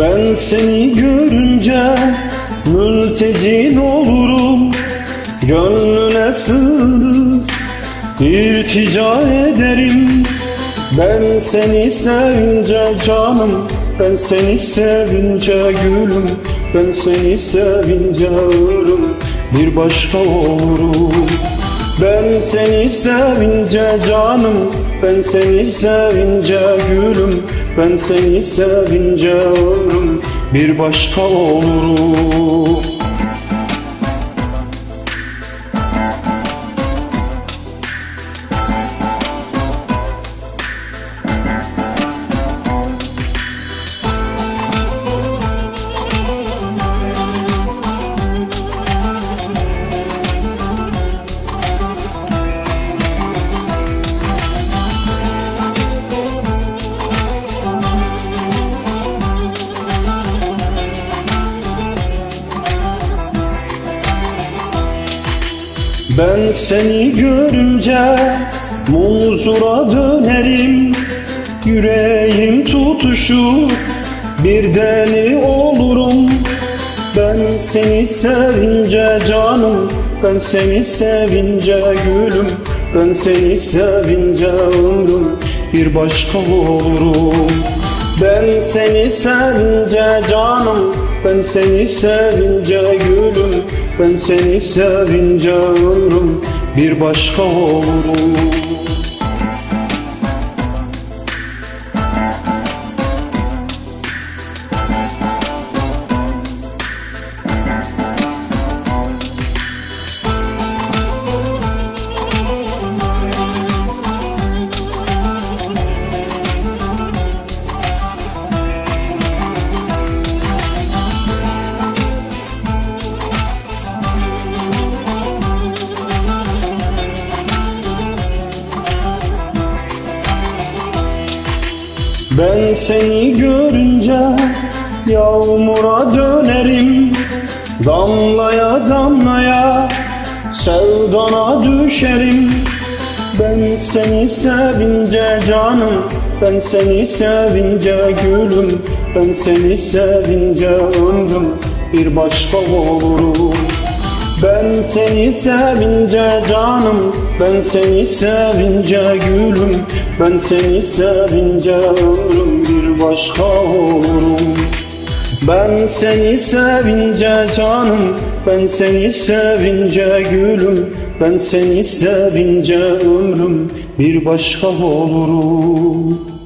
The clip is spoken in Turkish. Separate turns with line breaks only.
Ben seni görünce mültecin olurum. Gönlüne sığınır irtica ederim. Ben seni sevince canım Ben seni sevince gülüm Ben seni sevince ölüm Bir başka olurum ben seni sevince canım Ben seni sevince gülüm Ben seni sevince ömrüm Bir başka olurum Ben seni görünce muzura dönerim. Yüreğim tutuşur bir deli olurum. Ben seni sevince canım Ben seni sevince gülüm. Ben seni sevince ömrüm Bir başka olurum. Ben seni sevince canım Ben seni sevince gülüm Ben seni sevince ömrüm Bir başka olurum Ben seni görünce yağmura dönerim. Damlaya damlaya sevdana düşerim. Ben seni sevince canım Ben seni sevince gülüm. Ben seni sevince ömrüm Bir başka olurum ben seni sevince canım Ben seni sevince gülüm Ben seni sevince ömrüm bir başka olurum Ben seni sevince canım Ben seni sevince gülüm. Ben seni sevince ömrüm bir başka olurum